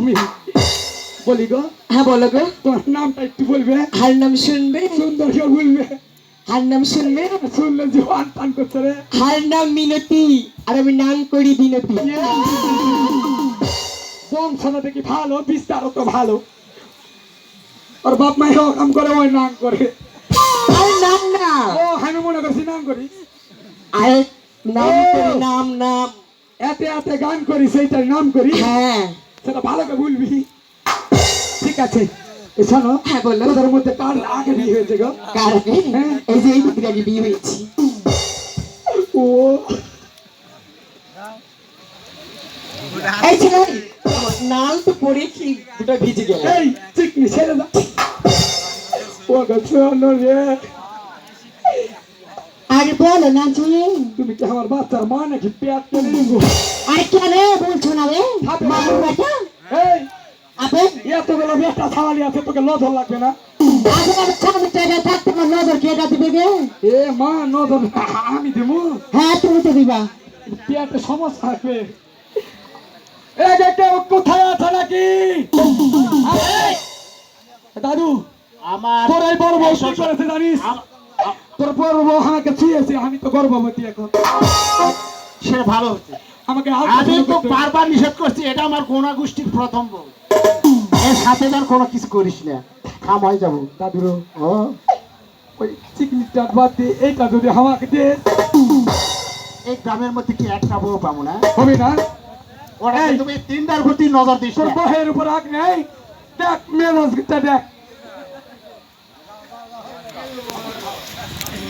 তুমি। বলি গো হ্যাঁ বলো গো। তোমার নামটা একটু বলবে। হার নাম শুনবে? সুন্দর করে বলবে। হার নাম শুনবে? শুনলে ওয়ান টান করছে রে। হার নাম মিনতি আর আমি নাম করি বিনতি। বংশটা দেখি ভালো? বিস্তার তো ভালো। ওর বাপ মাই কাম করে ওই নাম করে। আর নাম না। ও আমি মনে করছি নাম করি। আর নাম করি নাম নাম। এতে এতে গান করি সেইটার নাম করি। হ্যাঁ। সেটা ভালো করে বলবি। ঠিক আছে। শোনো হ্যাঁ বলো। তোদের মধ্যে কার আগে বিয়ে হয়েছে গো? কার আগে? এই যে এই আগে বিয়ে হয়েছি। ও। এই ছেলে নাল তো পড়েছি দুটো ভিজে গেল? এই চিকনি ছেড়ে দাও ও গো শোনো রে। বলো না যে। তুমি কি আমার বাচ্চার মা নাকি পেট কেটে নিবো? আরে কেন বলছো না রে? মামুর বেটা এই আপে এতগুলো বেটা ছাড়ালি আছে তোকে নজর লাগবে না। আমার সামনে জায়গায় থাকতে আমার নজর কে এটা দিবে গে? এ মা নজর আমি দেবো। হ্যাঁ তুমি তো দিবা। পেটে সমস্যা থাকবে এই যে কেউ কোথায় আছে নাকি? এই, দাদু আমার তোর এই বড় কি করেছে জানিস? আম- আ- তোর বড় বউ আমাকে ছুঁয়েছে আমি তো গর্ভবতী এখন। সে ভালো হচ্ছে। আমাকে আমি তো বারবার নিষেধ করছি এটা আমার গোনা গোষ্ঠীর প্রথম বউ। এর সাথে যেন কোনো কিছু করিস না। খাম হয়ে যাব। দাদুরো ও ওই চিকনিটা বাদ দিয়ে এইটা যদি আমাকে দে। এই গ্রামের মধ্যে কি একটা বউ পাবো না? হবে না? ওরা এই। তুমি তিনটার প্রতি নজর দিস তোর বহের উপর আগ নেই? দেখ মেজাজটা দেখ এই বুড়ো এই শোনো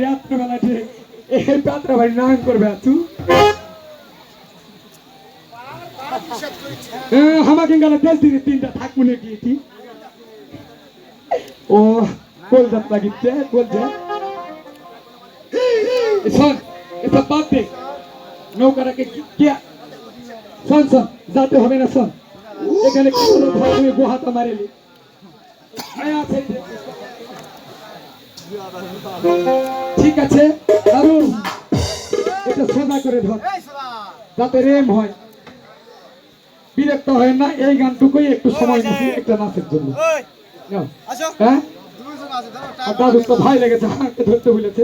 রাত্রেবেলাতে এই পাত্রা ভাই নাম করবে তু আমাকে গেলে দেশ দিনে তিনটা থাকব নাকি এটি ও কলজাত লাগিচ্ছে কলজা এ শোন এসব বাদ দে নৌকাটাকে কি- শোন শোন যাতে হবে না শোন এখানে কি হলো ধর মারেলি আছে। ঠিক আছে দারুণ এটা সোজা করে ধর। যাতে রেম হয়। বিরক্ত হয় না এই গানটুকুই একটু সময় নিচ্ছি একটা নাচের জন্য। হ্যাঁ? দাদু তো ভাই লেগেছে ধরতে বলেছে।